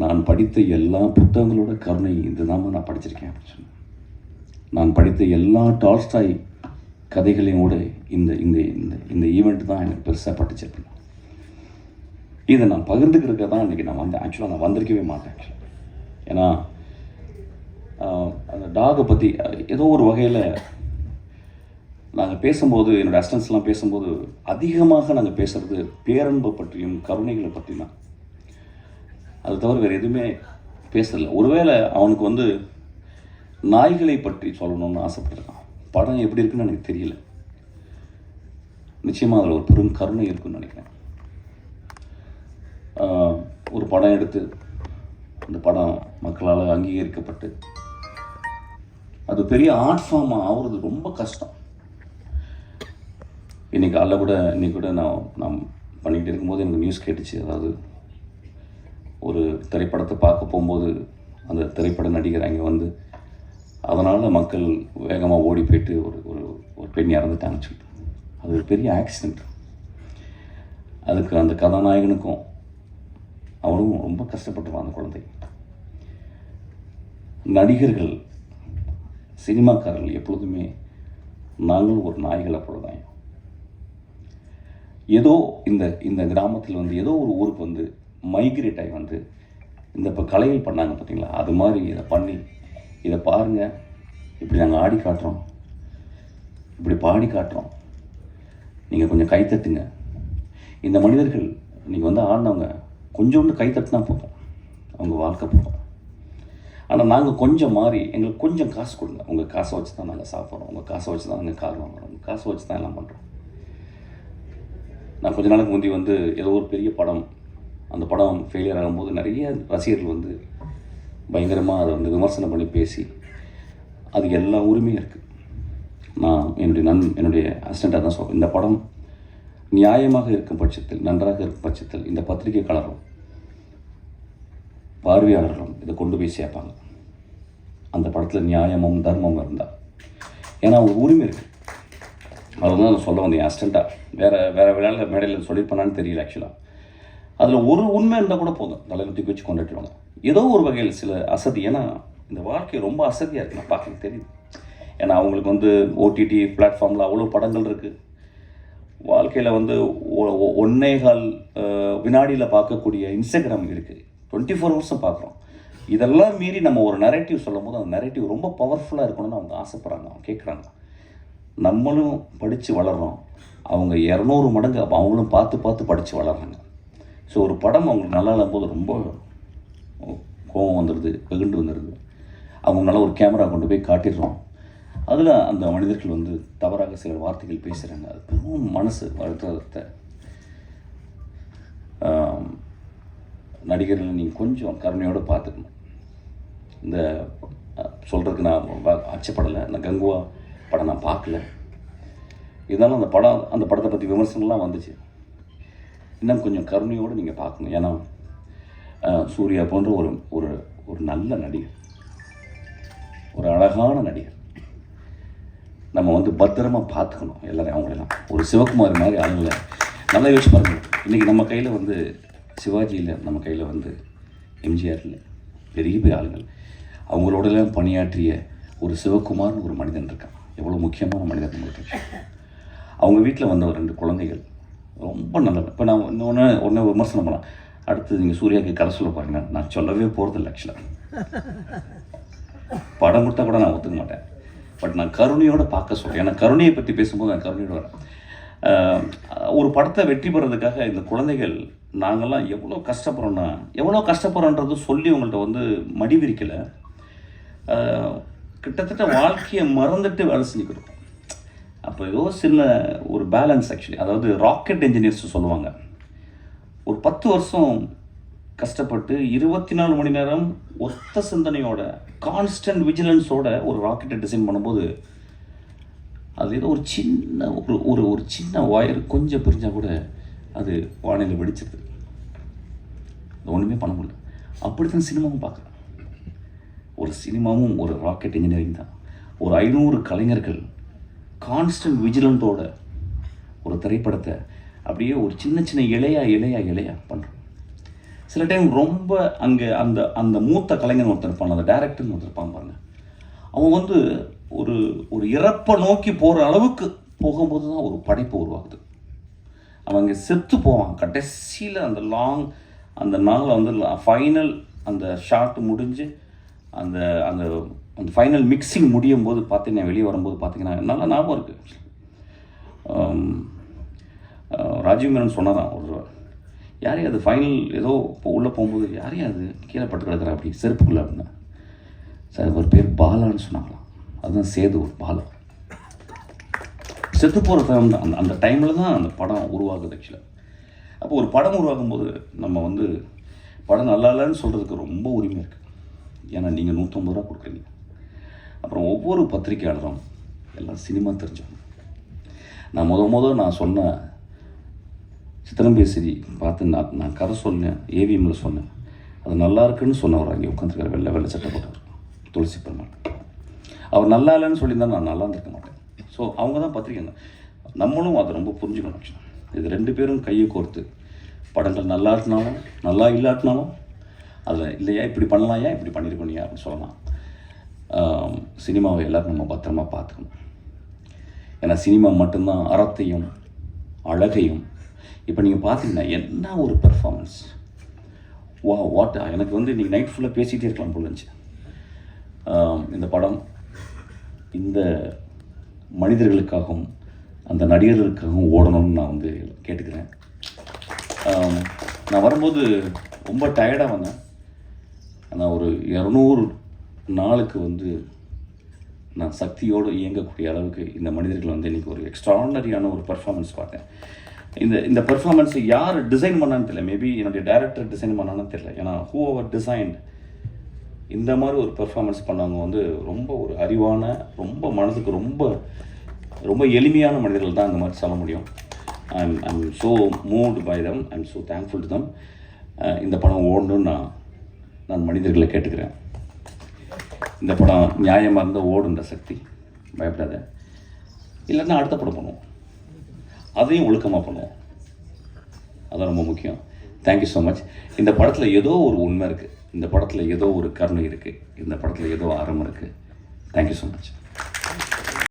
நான் படித்த எல்லா புத்தகங்களோட கருணை இதுதான் நான் படிச்சிருக்கேன் அப்படின்னு சொன்னேன் நான் படித்த எல்லா டால்ஸ்டாய் கதைகளையும் கூட இந்த இந்த இந்த இந்த ஈவெண்ட் தான் எனக்கு பெருசாக பட்டுச்சு இதை நான் பகிர்ந்துக்கிறதுக்கு தான் இன்றைக்கி நான் வந்தேன் ஆக்சுவலாக நான் வந்திருக்கவே மாட்டேன் ஏன்னா அந்த டாகை பற்றி ஏதோ ஒரு வகையில் நாங்கள் பேசும்போது என்னோட அஸ்டன்ஸ்லாம் பேசும்போது அதிகமாக நாங்கள் பேசுகிறது பேரன்பை பற்றியும் கருணைகளை பற்றி தான். அது தவிர வேறு எதுவுமே பேசலை. ஒருவேளை அவனுக்கு வந்து நாய்களை பற்றி சொல்லணும்னு ஆசைப்பட்டிருக்கான். படம் எப்படி இருக்குன்னு எனக்கு தெரியல. நிச்சயமாக அதில் ஒரு பெரும் கருணை இருக்குன்னு நினைக்கிறேன். ஒரு படம் எடுத்து அந்த படம் மக்களால் அங்கீகரிக்கப்பட்டு அது பெரிய ஆர்ட் ஃபார்ம் ஆகுறது ரொம்ப கஷ்டம். இன்னைக்கு காலைல கூட இன்னைக்கு கூட நான் நான் பண்ணிகிட்டு இருக்கும்போது எனக்கு நியூஸ் கேட்டுச்சு. அதாவது ஒரு திரைப்படத்தை பார்க்க போகும்போது அந்த திரைப்பட நடிகர் அங்கே வந்து அதனால் மக்கள் வேகமாக ஓடி போயிட்டு ஒரு ஒரு ஒரு பெண் இறந்துட்டாங்கன்னு சொல்லிட்டு அது ஒரு பெரிய ஆக்சிடெண்ட் அதுக்கு அந்த கதாநாயகனுக்கும் அவனும் ரொம்ப கஷ்டப்பட்டுருவான் அந்த குழந்தை. நடிகர்கள் சினிமாக்காரர்கள் எப்பொழுதுமே நாங்கள் ஒரு நாய்களை போலதான். ஏதோ இந்த இந்த கிராமத்தில் வந்து ஏதோ ஒரு ஊருக்கு வந்து மைக்ரேட் ஆகி வந்து இந்த இப்போ கலைகள் பண்ணாங்க பார்த்தீங்களா அது மாதிரி இதை பண்ணி இதை பாருங்கள் இப்படி நாங்கள் ஆடி காட்டுறோம். இப்படி பாடி காட்டுறோம். நீங்கள் கொஞ்சம் கை தட்டுங்க. இந்த மனிதர்கள் நீங்கள் வந்து ஆடினவங்க கொஞ்சோண்டு கை தட்டினா போதும். அவங்க வாழ்க்கை போதும். ஆனால் நாங்கள் கொஞ்சம் மாறி எங்களுக்கு கொஞ்சம் காசு கொடுங்க. உங்கள் காசை வச்சு தான் நாங்கள் சாப்பிட்றோம். உங்கள் காசை வச்சு தான் நாங்கள் கார் வாங்குறோம். உங்கள் காசை வச்சு தான் எல்லாம் பண்ணுறோம் நான் கொஞ்ச நாளுக்கு முந்தி வந்து ஏதோ ஒரு பெரிய படம் அந்த படம் ஃபெயிலியர் ஆகும்போது நிறைய ரசிகர்கள் வந்து பயங்கரமாக அதை வந்து விமர்சனம் பண்ணி பேசி அது எல்லா உரிமையும் இருக்குது நான் என்னுடைய நன் என்னுடைய அசிஸ்டண்ட்டாக தான் சொல்கிறேன் இந்த படம் நியாயமாக இருக்கும் பட்சத்தில் நன்றாக இருக்கும் பட்சத்தில் இந்த பத்திரிகை கலரும் பார்வையாளர்களும் இதை கொண்டு போய் சேர்ப்பாங்க. அந்த படத்தில் நியாயமும் தர்மமும் இருந்தால் ஏன்னா ஒரு உரிமை இருக்குது அதுதான் நான் சொல்ல வந்தேன் அசிஸ்டண்ட்டாக வேறு வேறு விளையாட மேடையில் சொல்லியிருப்பானான்னு தெரியல ஆக்சுவலாக அதில் ஒரு உண்மை இருந்தால் கூட போதும். தலையில் தூக்கி வச்சு கொண்டாட்டுவாங்க. ஏதோ ஒரு வகையில் சில அசதி. ஏன்னா இந்த வாழ்க்கை ரொம்ப அசதியாக இருக்குது நான் பார்க்க தெரியுது. ஏன்னா அவங்களுக்கு வந்து ஓடிடி பிளாட்ஃபார்மில் அவ்வளோ படங்கள் இருக்குது வாழ்க்கையில் வந்து ஒன்னேகால் வினாடியில் பார்க்கக்கூடிய இன்ஸ்டாகிராம் இருக்குது டுவெண்ட்டி ஃபோர் ஹவர்ஸும் பார்க்குறோம். இதெல்லாம் மீறி நம்ம ஒரு நரேட்டிவ் சொல்லும் போது அந்த நரேட்டிவ் ரொம்ப பவர்ஃபுல்லாக இருக்கணும்னு அவங்க ஆசைப்பட்றாங்க. அவங்க கேட்குறாங்க நம்மளும் படித்து வளர்கிறோம் அவங்க இரநூறு மடங்கு அவங்களும் பார்த்து பார்த்து படித்து வளர்கிறாங்க ஸோ ஒரு படம் அவங்களுக்கு நல்லா இல்லாம்போது ரொம்ப கோபம் வந்துடுது வெகுண்டு வந்துடுது. அவங்களால ஒரு கேமரா கொண்டு போய் காட்டிடுறோம். அதில் அந்த மனிதர்கள் வந்து தவறாக சில வார்த்தைகள் பேசுகிறாங்க அது பெரும் மனசு வருத்தத்தை. நடிகர்களை நீங்கள் கொஞ்சம் கருணையோடு பார்த்துக்கணும். இந்த சொல்கிறதுக்கு நான் அச்சப்படலை. நான் கங்குவா படம் நான் பார்க்கல. இருந்தாலும் அந்த படம் அந்த படத்தை பற்றி விமர்சனம்லாம் வந்துச்சு. இன்னும் கொஞ்சம் கருணையோடு நீங்கள் பார்க்கணும். ஏன்னா சூர்யா போன்ற ஒரு ஒரு ஒரு நல்ல நடிகர். ஒரு அழகான நடிகர். நம்ம வந்து பத்திரமா பார்த்துக்கணும் எல்லாரையும் அவங்களெல்லாம். ஒரு சிவகுமார் மாதிரி ஆளுங்களை நல்லா யோசிச்சு பாருங்க. இன்றைக்கி நம்ம கையில் வந்து சிவாஜி இல்லை நம்ம கையில் வந்து எம்ஜிஆர் இல்லை. பெரிய பெரிய ஆளுங்கள். அவங்களோடலாம் பணியாற்றிய ஒரு சிவகுமார்னு ஒரு மனிதன் இருக்கான். எவ்வளோ முக்கியமான மனிதன் நம்மளுக்கு அவங்க வீட்டில் வந்த ஒரு ரெண்டு குழந்தைகள். ரொம்ப நல்லது இப்போ நான் இன்னொன்று ஒன்று விமர்சனம் பண்ணலாம். அடுத்து நீங்கள் சூர்யாவுக்கு கதை சொல்ல பாருங்க. நான் சொல்லவே போகிறதில்ல ஆக்சுவலாக படம் கொடுத்தா கூட நான் ஒத்துக்க மாட்டேன். பட் நான் கருணையோடு பார்க்க சொல்கிறேன் ஏன்னா கருணையை பற்றி பேசும்போது நான் கருணையோடு வரேன். ஒரு படத்தை வெற்றி பெறதுக்காக இந்த குழந்தைகள் நாங்கள்லாம் எவ்வளோ கஷ்டப்படுறோன்னா எவ்வளோ கஷ்டப்படுறோன்றது சொல்லி உங்கள்கிட்ட வந்து மடி விரிக்கலை கிட்டத்தட்ட வாழ்க்கையை மறந்துட்டு வேலை செஞ்சுக்கிறோம் அப்போ ஏதோ சின்ன ஒரு பேலன்ஸ் ஆக்சுவலி அதாவது ராக்கெட் என்ஜினியர்ஸ் சொல்லுவாங்க. ஒரு பத்து வருஷம் கஷ்டப்பட்டு இருபத்தி நாலு மணி நேரம் ஒத்த சிந்தனையோட கான்ஸ்டன்ட் விஜிலன்ஸோட ஒரு ராக்கெட்டை டிசைன் பண்ணும்போது அது ஏதோ ஒரு சின்ன ஒரு ஒரு ஒரு சின்ன ஒயர் கொஞ்சம் பிரிஞ்சால் கூட அது வானிலை வெடிச்சிருது. அது ஒன்றுமே பண்ண முடியல. அப்படி தான் சினிமாவும் பார்க்குறேன். ஒரு சினிமாவும் ஒரு ராக்கெட் இன்ஜினியரிங் தான். ஒரு ஐநூறு கலைஞர்கள் கான்ஸ்டன்ட் விஜிலண்ட்டோட ஒரு திரைப்படத்தை அப்படியே ஒரு சின்ன சின்ன இலையா இலையா இலையா பண்ணுறோம் சில டைம் ரொம்ப அங்கே அந்த அந்த மூத்த கலைஞன் ஒருத்தர் இருப்பாங்க அந்த டேரக்டர்னு ஒருத்தர் இருப்பாங்க பாருங்க. அவன் வந்து ஒரு ஒரு இறப்பை நோக்கி போகிற அளவுக்கு போகும்போது தான் ஒரு படைப்பு உருவாகுது. அவன் அங்கே செத்து போவான். கடைசியில் அந்த லாங் அந்த நாளில் வந்து ஃபைனல் அந்த ஷாட் முடிஞ்சு அந்த அந்த அந்த ஃபைனல் மிக்சிங் முடியும் போது பார்த்தீங்கன்னா வெளியே வரும்போது பார்த்தீங்கன்னா நல்லா ஞாபகம் இருக்குது ராஜீவ் மேனன் சொன்னாராம் ஒரு யாரையும் அது ஃபைனல் ஏதோ இப்போ உள்ளே போகும்போது யாரையும் அது கீழே பட்டு கிடக்குறா அப்படி செருப்புக்குள்ளே அப்படின்னா? சார் ஒரு பேர் பாலான்னு சொன்னாங்களாம். அதுதான் சேது ஒரு பாலா. செத்து போகிற டைம் தான். அந்த அந்த டைமில் தான் அந்த படம் உருவாகுது ஆக்சுவலாக அப்போ ஒரு படம் உருவாகும் போது நம்ம வந்து படம் நல்லா இல்லைன்னு சொல்கிறதுக்கு ரொம்ப உரிமை இருக்குது ஏன்னா நீங்கள் நூற்றம்பது ரூபா கொடுக்குறீங்க. அப்புறம் ஒவ்வொரு பத்திரிக்கையாளரும் எல்லாம் சினிமா தெரிஞ்சவங்க. நான் முத முத நான் சொன்ன சித்திரம்பேசிரி பார்த்து நான் நான் கதை சொன்னேன் ஏவிஎம்மில் சொன்னேன். அது நல்லா இருக்குன்னு சொன்னவர் அங்கே உட்காந்துருக்கார் வெள்ளை வெள்ளை சட்டை போட்டவர் துளசி பெருமாள். அவர் நல்லா இல்லைன்னு சொல்லியிருந்தா நான் நல்லா இருந்திருக்க மாட்டேன். ஸோ அவங்க தான் பத்திரிக்கைங்க நம்மளும் அதை ரொம்ப புரிஞ்சுக்கணும் இது ரெண்டு பேரும் கையை கோர்த்து படங்கள் நல்லா இருந்தாலும் நல்லா இல்லாட்டினாலும் அதில் இல்லையா இப்படி பண்ணலாம் ஏன் இப்படி பண்ணியிருக்கோனியா அப்படின்னு சொல்லலாம். சினிமாவை எல்லாரும் நம்ம பத்திரமா பார்த்துக்கணும். ஏன்னா சினிமா மட்டும்தான் அறத்தையும் அழகையும் இப்போ நீங்கள் பார்த்தீங்கன்னா என்ன ஒரு பெர்ஃபார்மன்ஸ் வா வாட் எனக்கு வந்து இன்றைக்கி நைட் ஃபுல்லாக பேசிகிட்டே இருக்கலாம் போல இருந்துச்சு. இந்த படம் இந்த மனிதர்களுக்காகவும் அந்த நடிகர்களுக்காகவும் ஓடணும்னு நான் வந்து கேட்டுக்கிறேன். நான் வரும்போது ரொம்ப டயர்டாக வந்தேன். நான் ஒரு இரநூறு நாளுக்கு வந்து நான் சக்தியோடு இயங்கக்கூடிய அளவுக்கு இந்த மனிதர்கள் வந்து இன்றைக்கி ஒரு எக்ஸ்ட்ராடனரியான ஒரு பர்ஃபார்மன்ஸ் பார்த்தேன். இந்த இந்த பர்ஃபார்மன்ஸை யார் டிசைன் பண்ணான்னு தெரியல. மேபி என்னுடைய டேரக்டர் டிசைன் பண்ணான்னு தெரியல. ஏன்னா ஹூ அவர் டிசைன்ட் இந்த மாதிரி ஒரு பெர்ஃபார்மன்ஸ் பண்ணவங்க வந்து ரொம்ப ஒரு அறிவான ரொம்ப மனதுக்கு ரொம்ப ரொம்ப எளிமையான மனிதர்கள் தான் இந்த மாதிரி சொல்ல முடியும். I'm I'm so moved by them I'm so thankful to them இந்த படம் ஓடணும்னு நான் நான் மனிதர்களை கேட்டுக்கிறேன். இந்த படம் நியாயமாக இருந்தால் ஓடுன்ற சக்தி. பயப்படாத. இல்லைன்னா அடுத்த படம் பண்ணுவோம். அதையும் ஒழுக்கமாக பண்ணுவோம். அதான் ரொம்ப முக்கியம். தேங்க்யூ ஸோ மச் இந்த படத்தில் ஏதோ ஒரு உண்மை இருக்குது இந்த படத்தில் ஏதோ ஒரு கருணை இருக்குது இந்த படத்தில் ஏதோ அறம் இருக்குது தேங்க்யூ ஸோ மச்